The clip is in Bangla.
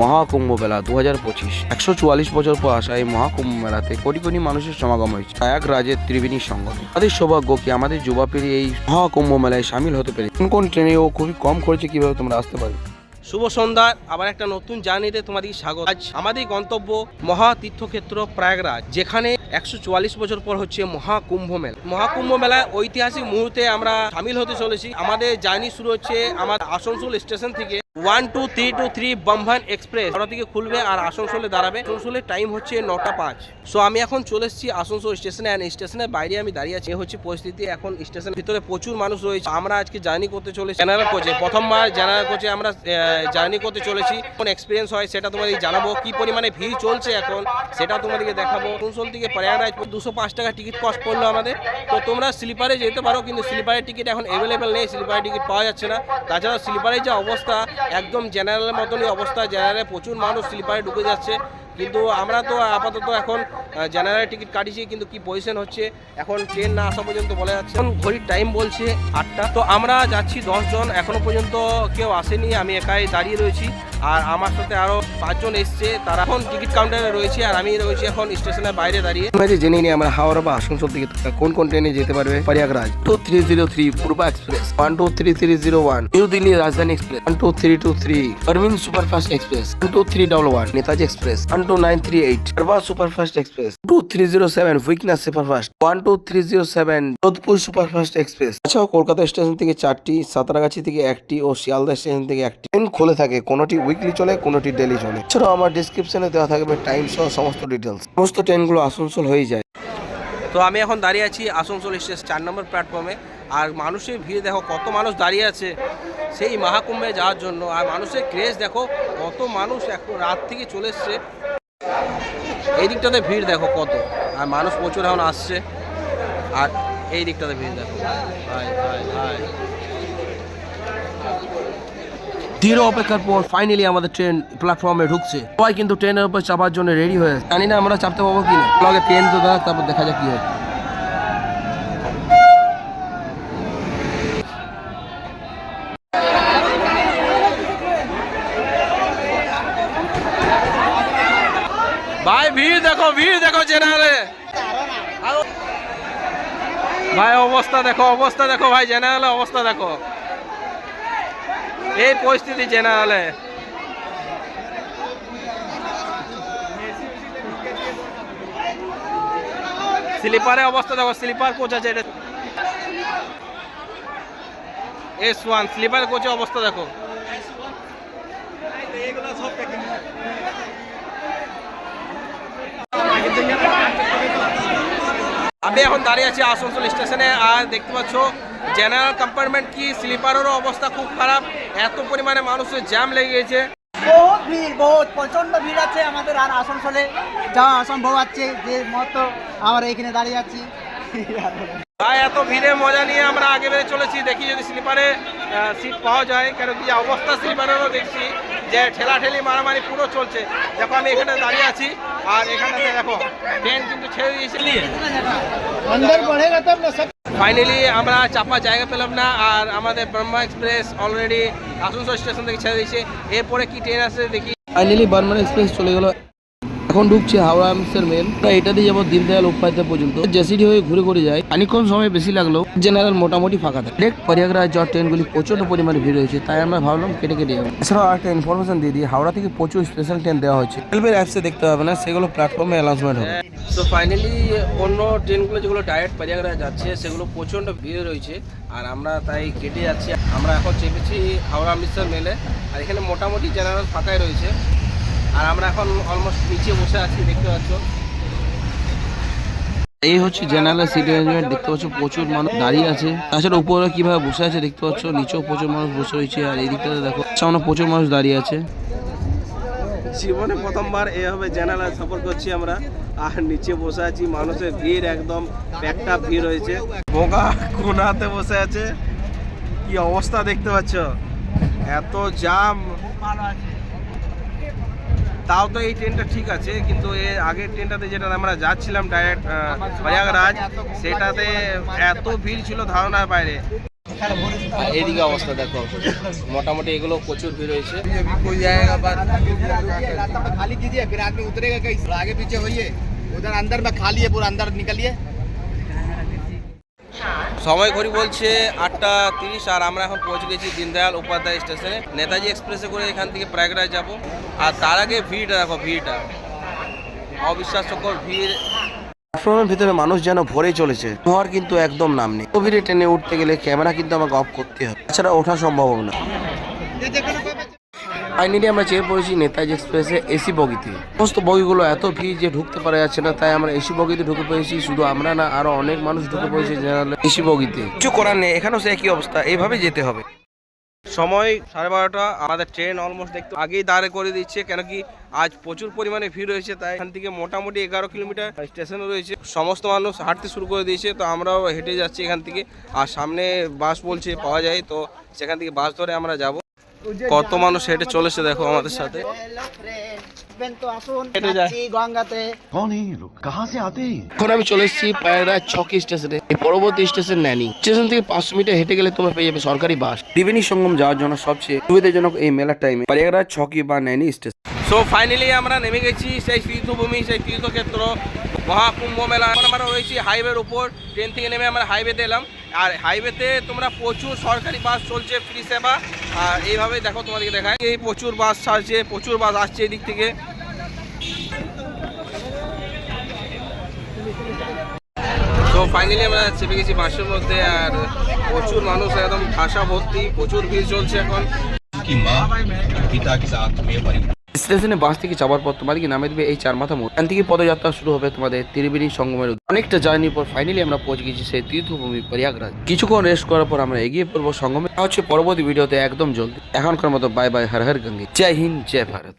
মহাকুম্ভ মেলা দু হাজার পঁচিশ। একশো চুয়াল্লিশ বছর পর আসা এই মহাকুম্ভ মেলাতে কোটি কোটি মানুষের সমাগম হয়েছে। প্রয়াগরাজের ত্রিবেণী সঙ্গতে আমাদের সৌভাগ্য কি আমাদের যুবা যুবাপীড়ি এই মহাকুম্ভ মেলায় সামিল হতে পেরে কোন কোন ট্রেনে ও খুবই কম খরচে কীভাবে তোমরা আসতে পারবে? শুভ সন্ধ্যা, আবার একটা নতুন জার্নিতে তোমাদেরকে স্বাগত। আজ আমাদের গন্তব্য মহা তীর্থক্ষেত্র প্রয়াগরাজ, যেখানে একশো চুয়াল্লিশ বছর পর হচ্ছে মহাকুম্ভ মেলা। মহাকুম্ভ মেলায় ঐতিহাসিক মুহূর্তে আমরা সামিল হতে চলেছি। আমাদের জার্নি শুরু হচ্ছে আমার আসানসোল স্টেশন থেকে। One, two, three two, three বম্বান express. ওটা থেকে খুলবে আর আসানসোলে দাঁড়াবে। আসানসোলের টাইম হচ্ছে নটা পাঁচ। সো আমি এখন চলে এসেছি আসানসোল স্টেশনে অ্যান্ড স্টেশনের বাইরে আমি দাঁড়িয়ে আছি। হচ্ছে পরিস্থিতি। এখন স্টেশনের ভিতরে প্রচুর মানুষ রয়েছে। আমরা আজকে জার্নি করতে চলেছি। জেনারেল কোচে প্রথমবার জেনারেল কোচে আমরা জার্নি করতে চলেছি। কোন এক্সপিরিয়েন্স হয় সেটা তোমাদের জানাব। কি পরিমাণে ভিড় চলছে এখন সেটা তোমাদেরকে দেখাবো। আসানসোল থেকে প্রয়াগরাজ দুশো পাঁচ টাকা টিকিট কস্ট পড়ল আমাদের। তো তোমরা স্লিপারে যেতে পারো, কিন্তু স্লিপারের টিকিট এখন অ্যাভেলেবেল নেই। স্লিপারের টিকিট পাওয়া যাচ্ছে না। তাছাড়া স্লিপারের যে অবস্থা একদম জেনারেলের মতনই অবস্থা জেনারেলে প্রচুর মানুষ স্লিপারে ঢুকে যাচ্ছে। কিন্তু আমরা তো আপাতত এখন জেনারেল টিকিট কাটিছি কিন্তু কি পজিশন হচ্ছে? এখন ট্রেন না আসা পর্যন্ত বলা যাচ্ছে এখন ঘড়ির টাইম বলছে আটটা। তো আমরা যাচ্ছি দশজন এখনও পর্যন্ত কেউ আসেনি আমি একাই দাঁড়িয়ে রয়েছি। আর আমার সাথে আরও পাঁচজন এসছে তারা এখন টিকিট কাউন্টারে রয়েছে আর আমি রয়েছি এখন স্টেশনের বাইরে দাঁড়িয়ে। জেনে নিই আমরা হাওড়া বা আসানসোল থেকে কোন কোন ট্রেনে যেতে পারবে? Prayagraj. Two three zero three Purva express one two three three zero one new Delhi Rajdhani express one two three two three Arabinda superfast express one two three double one Netaji express one two nine three eight সর্বা superfast express two three zero seven weakness superfast one two three zero seven Jodhpur superfast express এছাড়াও কলকাতা স্টেশন থেকে চারটি সাঁতরাগাছি থেকে একটি ও শিয়ালদা স্টেশন থেকে একটি ট্রেন খুলে থাকে কোনোটি উইকলি চলে কোনোটি ডেলি চলে। এছাড়াও আমার ডিসক্রিপশনে দেওয়া থাকবে টাইম সহ সমস্ত ডিটেলস সমস্ত ট্রেনগুলো আসানসোল হয়ে যায়। তো আমি এখন দাঁড়িয়ে আছি আসানসোল স্টেশন চার নম্বর প্ল্যাটফর্মে আর মানুষের ভিড় দেখো কত মানুষ দাঁড়িয়ে আছে সেই মহাকুম্ভে যাওয়ার জন্য। আর মানুষের ক্রেজ দেখো, কত মানুষ এখন রাত থেকে চলে এসছে। এই দিকটাতে ভিড় দেখো কত। আর মানুষ প্রচুর এখন আসছে। আর এই দিকটাতে ভিড় দেখো। দৃঢ় অপেক্ষার পর ফাইনালি আমাদের ট্রেন প্ল্যাটফর্মে ঢুকছে। সবাই কিন্তু ট্রেনের উপর চাপার জন্য রেডি হয়ে জানি না আমরা চাপতে পাবো কি না। ট্রেন তো দেখ তারপর দেখা যাক কি হয়। দেখো, ভিড় দেখো জেনারেলে ভাই, অবস্থা দেখো অবস্থা দেখো ভাই জেনারেলে অবস্থা দেখো। এই পরিস্থিতি জেনারেলে স্লিপারে অবস্থা দেখো স্লিপার কোচ আছে এস ওয়ান স্লিপার কোচের অবস্থা দেখো। আমি এখন দাঁড়িয়ে আছি আসানসোল স্টেশনে আর দেখতে পাচ্ছ জেনারেল কম্পার্টমেন্ট কি স্লিপারেরও অবস্থা খুব খারাপ এত পরিমাণে মানুষের জ্যাম লেগে গেছে। বহুত ভিড় বহুত প্রচণ্ড ভিড় আছে আমাদের আর আসানসোলে। যাওয়া অসম্ভব আছে যে মতো আমরা এখানে দাঁড়িয়ে আছি। ভাই এত ভিড়ে মজা নিয়ে আমরা আগে বেড়ে চলেছি। দেখি যদি স্লিপারে সিট পাওয়া যায় কেন কি অবস্থা স্লিপারেরও দেখছি। যে ঠেলাঠেলি মারামারি পুরো চলছে। দেখো আমি এখানে দাঁড়িয়ে আছি আর এখানে দেখো ট্রেন কিন্তু ছেড়ে দিয়েছে। ফাইনালি আমরা চাপা জায়গা পেলাম না আর আমাদের Brahma express already Asansol station থেকে ছেড়ে দিয়েছে। এরপরে কি ট্রেন আসছে দেখি। ফাইনালি বর্মা এক্সপ্রেস চলে গেলো। এখন ঢুকছে হাওড়া আমসের মেল। এটা দিয়ে যাব দীনদয়াল উপাধ্যায় পর্যন্ত। জেসিডি হয়ে ঘুরে ঘুরে যায় খানিক্ষণ সময় বেশি লাগল জেনারেল মোটামুটি ফাঁকা থাকে। ডিরেক্ট প্রয়াগরাজ যাওয়ার ট্রেনগুলি প্রচণ্ড পরিমাণে ভিড় হয়েছে তাই আমরা ভাবলাম কেটে কেটে যাব। এছাড়াও একটা ইনফরমেশন দিয়ে দিই, হাওড়া থেকে প্রচুর স্পেশাল ট্রেন দেওয়া হয়েছে। রেলওয়ের অ্যাপসে দেখতে হবে না, সেগুলো প্ল্যাটফর্মে অ্যানাউন্সমেন্ট হবে। তো ফাইনালি অন্য ট্রেনগুলো যেগুলো ডাইরেক্ট পারিয়াগড়ায় যাচ্ছে, সেগুলো প্রচণ্ড ভিড় রয়েছে, আর আমরা তাই কেটে যাচ্ছি। আমরা এখন চেপেছি হাওড়া অমৃতসর মেলে, আর এখানে মোটামুটি জেনারেল ফাঁকাই রয়েছে। আর আমরা এখন অলমোস্ট নিচে বসে আছি দেখতে পাচ্ছ। এই হচ্ছে জেনারেল সিটি অ্যারেঞ্জমেন্ট দেখতে পাচ্ছ প্রচুর মানুষ দাঁড়িয়ে আছে। তাছাড়া উপরে কীভাবে বসে আছে দেখতে পাচ্ছ নিচেও প্রচুর মানুষ বসে রয়েছে আর এই দিকটাতে দেখো সামনে প্রচুর মানুষ দাঁড়িয়ে আছে। জীবনে প্রথমবার এভাবে জেনারেল সফর করছি আমরা আর নিচে বসে আছি মানুষের ভিড় একদম প্যাকটা ভিড় হয়েছে বোকা কোনাতে বসে আছে কি অবস্থা দেখতে পাচ্ছ? এত জাম তাও তো এই ট্রেনটা ঠিক আছে কিন্তু এর আগের ট্রেনটাতে যেটা আমরা যাচ্ছিলাম ডাইরেক্ট প্রয়াগরাজ সেটাতে এত ভিড় ছিল ধারণার বাইরে আর এদিকে অবস্থা দেখো মোটামুটি এগুলো প্রচুর ভিড় হয়েছে दिया फिर आदमी उतरेगा कैसे आगे पीछे होइए उधर अंदर में खाली है पूरा अंदर निकलिए সময় ঘড়ি বলছে আটটা তিরিশ আর আমরা এখন পৌঁছে গেছি দীনদয়াল উপাধ্যায় স্টেশনে। নেতাজি এক্সপ্রেসে করে এখান থেকে প্রয়াগরাজ যাব। আর তার আগে ভিড়টা দেখো, ভিড়টা। অবিশ্বাস্যকর ভিড়। প্ল্যাটফর্মের ভিতরে মানুষ যেন ভরে চলেছে হওয়ার কিন্তু একদম নাম নেই। কোভিডে ট্রেনে উঠতে গেলে ক্যামেরা কিন্তু আমাকে অফ করতে হবে। তাছাড়া ওঠা সম্ভব না। ফাইনালি আমরা চেয়ে পড়েছি নেতাজি এক্সপ্রেসে এসি বগিতে। সমস্ত বগিগুলো এত ভিড় যে ঢুকতে পারা যাচ্ছে না তাই আমরা এসি বগিতে ঢুকে পড়েছি। শুধু আমরা না আরও অনেক মানুষ ঢুকে পড়েছে জেনারেল এসি বগিতে। কিছু করার নেই এখানেও সে একই অবস্থা এইভাবে যেতে হবে। সময় সাড়ে বারোটা আমাদের ট্রেন অলমোস্ট দেখতে আগেই দাঁড়ে করে দিচ্ছে কেন কি আজ প্রচুর পরিমাণে ভিড় রয়েছে তাই এখান থেকে মোটামুটি এগারো কিলোমিটার স্টেশন রয়েছে। সমস্ত মানুষ হাঁটতে শুরু করে দিয়েছে তো আমরাও হেঁটে যাচ্ছি এখান থেকে। আর সামনে বাস বলছে পাওয়া যায় তো সেখান থেকে বাস ধরে আমরা যাব। কত মানুষ হেঁটে চলেছে দেখো আমাদের সাথে। গেলে সরকারি বাস। সঙ্গম যাওয়ার জন্য সবচেয়ে সুবিধাজনক এই মেলার টাইমে ছকি বা ন্যানি স্টেশন সো ফাইনালি আমরা নেমে গেছি সেই তীর্থভূমি সেই তীর্থক্ষেত্র। মহাকুম্ভ মেলা এখন আমরা রয়েছি হাইওয়ের উপর ট্রেন থেকে নেমে আমরা হাইওয়েতে এলাম আর হাইওয়েতে তোমরা প্রচুর সরকারি বাস চলছে ফ্রি সেবা আর এইভাবে দেখো তোমাদেরকে দেখায় এই প্রচুর বাস ছাড়ছে প্রচুর বাস আসছে এদিক থেকে তো ফাইনালি আমরা চেপে গেছি বাসের মধ্যে আর প্রচুর মানুষ একদম ঠাসা ভর্তি প্রচুর ভিড় চলছে এখন की माँ पिता के साथ में परिवार স্টেশনে বাস থেকে যাওয়ার পর তোমাদেরকে নামে দেবে এই চার মাথা মোড় এখান থেকে পদযাত্রা শুরু হবে তোমাদের ত্রিবেণী সঙ্গমের অনেকটা জার্নির পর ফাইনালি আমরা পৌঁছে গেছি সেই তীর্থভূমি প্রয়াগরাজ। কিছুক্ষণ রেস্ট করার পর আমরা এগিয়ে পড়ব সঙ্গমে। হচ্ছে পরবর্তী ভিডিওতে একদম জলদি। এখনকার মতো বাই বাই হর হর গঙ্গে। জয় হিন্দ, জয় ভারত।